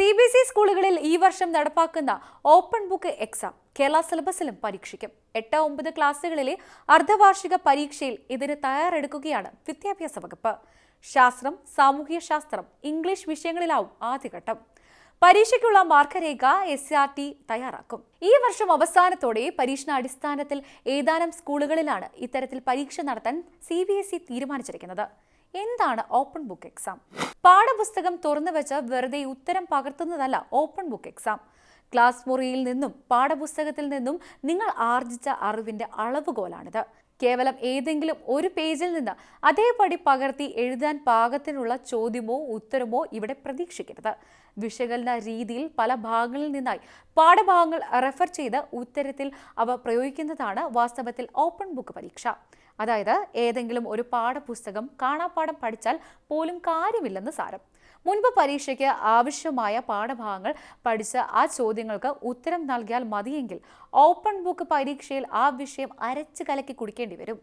C B S E സ്കൂളുകളിൽ ഈ വർഷം നടപ്പാക്കുന്ന ഓപ്പൺ ബുക്ക് എക്സാം കേരള സിലബസിലും പരീക്ഷിക്കും. എട്ട് ഒമ്പത് ക്ലാസ്സുകളിലെ അർദ്ധവാർഷിക പരീക്ഷയിൽ ഇതിന് തയ്യാറെടുക്കുകയാണ് വിദ്യാഭ്യാസ വകുപ്പ്. ശാസ്ത്രം സാമൂഹ്യ ശാസ്ത്രം ഇംഗ്ലീഷ് വിഷയങ്ങളിലാവും ആദ്യഘട്ടം. പരീക്ഷയ്ക്കുള്ള മാർഗരേഖ എസ് ആർ ടി തയ്യാറാക്കും. ഈ വർഷം അവസാനത്തോടെ പരീക്ഷണാടിസ്ഥാനത്തിൽ ഏതാനും സ്കൂളുകളിലാണ് ഇത്തരത്തിൽ പരീക്ഷ നടത്താൻ സി ബി എസ് ഇ തീരുമാനിച്ചിരിക്കുന്നത്. എന്താണ് ഓപ്പൺ ബുക്ക് എക്സാം പാഠപുസ്തകം തുറന്നു വെച്ച വെറുതെ ഉത്തരം പകർത്തുന്നതല്ല ഓപ്പൺ ബുക്ക് എക്സാം ക്ലാസ് മുറിയിൽ നിന്നും പാഠപുസ്തകത്തിൽ നിന്നും നിങ്ങൾ ആർജിച്ച അറിവിന്റെ അളവുകോലാണിത്. കേവലം ഏതെങ്കിലും ഒരു പേജിൽ നിന്ന് അതേപടി പകർത്തി എഴുതാൻ പാകത്തിനുള്ള ചോദ്യമോ ഉത്തരമോ ഇവിടെ പ്രതീക്ഷിക്കരുത്. വിശകലന രീതിയിൽ പല ഭാഗങ്ങളിൽ നിന്നായി പാഠഭാഗങ്ങൾ റെഫർ ചെയ്ത് ഉത്തരത്തിൽ അവ പ്രയോഗിക്കുന്നതാണ് വാസ്തവത്തിൽ ഓപ്പൺ ബുക്ക് പരീക്ഷ. അതായത് ഏതെങ്കിലും ഒരു പാഠപുസ്തകം കാണാപ്പാഠം പഠിച്ചാൽ പോലും കാര്യമില്ലെന്ന് സാരം. മുൻപ് പരീക്ഷയ്ക്ക് ആവശ്യമായ പാഠഭാഗങ്ങൾ പഠിച്ച ആ ചോദ്യങ്ങൾക്ക് ഉത്തരം നൽകിയാൽ മതിയെങ്കിൽ ഓപ്പൺ ബുക്ക് പരീക്ഷയിൽ ആ വിഷയം അരച്ചു കലക്കി കുടിക്കേണ്ടി വരും.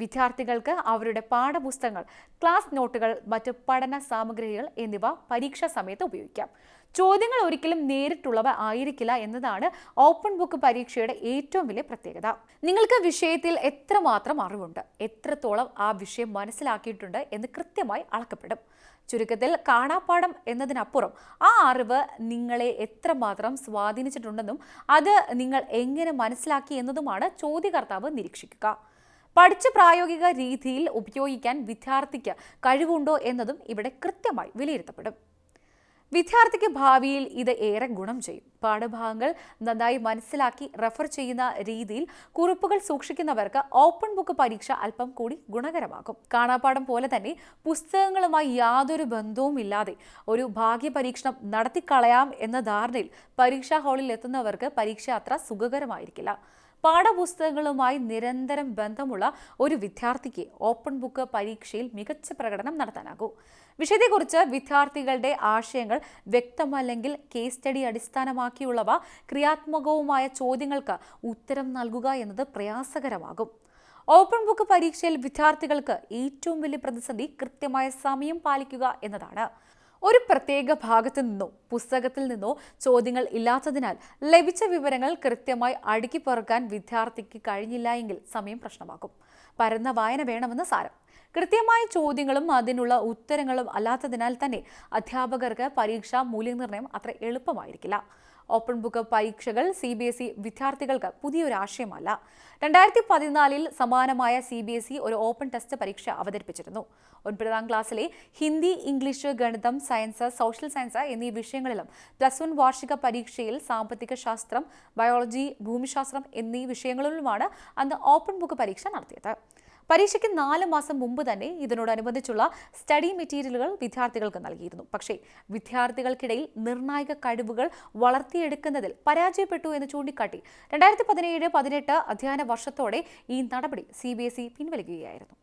വിദ്യാർത്ഥികൾക്ക് അവരുടെ പാഠപുസ്തകങ്ങൾ ക്ലാസ് നോട്ടുകൾ മറ്റ് പഠന സാമഗ്രികൾ എന്നിവ പരീക്ഷാ സമയത്ത് ഉപയോഗിക്കാം. ചോദ്യങ്ങൾ ഒരിക്കലും നേരിട്ടുള്ളവ ആയിരിക്കില്ല എന്നതാണ് ഓപ്പൺ ബുക്ക് പരീക്ഷയുടെ ഏറ്റവും വലിയ പ്രത്യേകത. നിങ്ങൾക്ക് വിഷയത്തിൽ എത്രമാത്രം അറിവുണ്ട്? എത്രത്തോളം ആ വിഷയം മനസ്സിലാക്കിയിട്ടുണ്ട് എന്ന് കൃത്യമായി അളക്കപ്പെടും. ചുരുക്കത്തിൽ കാണാപ്പാഠം എന്നതിനപ്പുറം ആ അറിവ് നിങ്ങളെ എത്രമാത്രം സ്വാധീനിച്ചിട്ടുണ്ടെന്നും അത് നിങ്ങൾ എങ്ങനെ മനസ്സിലാക്കി എന്നതുമാണ് ചോദ്യകർത്താവ് നിരീക്ഷിക്കുക. പഠിച്ച പ്രായോഗിക രീതിയിൽ ഉപയോഗിക്കാൻ വിദ്യാർത്ഥിക്ക് കഴിവുണ്ടോ എന്നതും ഇവിടെ കൃത്യമായി വിലയിരുത്തപ്പെടും. വിദ്യാർത്ഥിക്ക് ഭാവിയിൽ ഇത് ഏറെ ഗുണം ചെയ്യും. പാഠഭാഗങ്ങൾ നന്നായി മനസ്സിലാക്കി റെഫർ ചെയ്യുന്ന രീതിയിൽ കുറിപ്പുകൾ സൂക്ഷിക്കുന്നവർക്ക് ഓപ്പൺ ബുക്ക് പരീക്ഷ അല്പം കൂടി ഗുണകരമാകും. കാണാപ്പാഠം പോലെ തന്നെ പുസ്തകങ്ങളുമായി യാതൊരു ബന്ധവും ഇല്ലാതെ ഒരു ഭാഗ്യ പരീക്ഷണം നടത്തിക്കളയാം എന്ന ധാരണയിൽ പരീക്ഷാ ഹാളിൽ എത്തുന്നവർക്ക് പരീക്ഷ അത്ര സുഖകരമായിരിക്കില്ല. പാഠപുസ്തകങ്ങളുമായി നിരന്തരം ബന്ധമുള്ള ഒരു വിദ്യാർത്ഥിക്ക് ഓപ്പൺ ബുക്ക് പരീക്ഷയിൽ മികച്ച പ്രകടനം നടത്താനാകൂ. വിഷയത്തെക്കുറിച്ച് വിദ്യാർത്ഥികളുടെ ആശയങ്ങൾ വ്യക്തമല്ലെങ്കിൽ കേസ് സ്റ്റഡി അടിസ്ഥാനമാക്കിയുള്ളവ ക്രിയാത്മകവുമായ ചോദ്യങ്ങൾക്ക് ഉത്തരം നൽകുക എന്നത് പ്രയാസകരമാകും. ഓപ്പൺ ബുക്ക് പരീക്ഷയിൽ വിദ്യാർത്ഥികൾക്ക് ഏറ്റവും വലിയ പ്രതിസന്ധി കൃത്യമായ സമയം പാലിക്കുക എന്നതാണ്. ഒരു പ്രത്യേക ഭാഗത്തു നിന്നോ പുസ്തകത്തിൽ നിന്നോ ചോദ്യങ്ങൾ ഇല്ലാത്തതിനാൽ ലഭിച്ച വിവരങ്ങൾ കൃത്യമായി അടുക്കി പെറുക്കാൻ വിദ്യാർത്ഥിക്ക് കഴിഞ്ഞില്ല എങ്കിൽ സമയം പ്രശ്നമാകും പരന്ന വായന വേണമെന്ന് സാരം. കൃത്യമായ ചോദ്യങ്ങളും അതിനുള്ള ഉത്തരങ്ങളും അല്ലാത്തതിനാൽ തന്നെ അധ്യാപകർക്ക് പരീക്ഷാ മൂല്യനിർണയം അത്ര എളുപ്പമായിരിക്കില്ല. ഓപ്പൺ ബുക്ക് പരീക്ഷകൾ സി ബി എസ് ഇ വിദ്യാർത്ഥികൾക്ക് പുതിയൊരു ആശയമല്ല. രണ്ടായിരത്തി പതിനാലിൽ സമാനമായ സി ബി എസ് ഇ ഒരു ഓപ്പൺ ടെസ്റ്റ് പരീക്ഷ അവതരിപ്പിച്ചിരുന്നു. ഒൻപതാം ക്ലാസ്സിലെ ഹിന്ദി ഇംഗ്ലീഷ് ഗണിതം സയൻസ് സോഷ്യൽ സയൻസ് എന്നീ വിഷയങ്ങളിലും പ്ലസ് വൺ വാർഷിക പരീക്ഷയിൽ സാമ്പത്തിക ശാസ്ത്രം ബയോളജി ഭൂമിശാസ്ത്രം എന്നീ വിഷയങ്ങളിലുമാണ് അന്ന് ഓപ്പൺ ബുക്ക് പരീക്ഷ നടത്തിയത്. പരീക്ഷയ്ക്ക് നാല് മാസം മുമ്പ് തന്നെ ഇതിനോടനുബന്ധിച്ചുള്ള സ്റ്റഡി മെറ്റീരിയലുകൾ വിദ്യാർത്ഥികൾക്ക് നൽകിയിരുന്നു. പക്ഷേ വിദ്യാർത്ഥികൾക്കിടയിൽ നിർണായക കഴിവുകൾ വളർത്തിയെടുക്കുന്നതിൽ പരാജയപ്പെട്ടു എന്ന് ചൂണ്ടിക്കാട്ടി രണ്ടായിരത്തി പതിനേഴ് പതിനെട്ട് അധ്യയന വർഷത്തോടെ ഈ നടപടി സി പിൻവലിക്കുകയായിരുന്നു.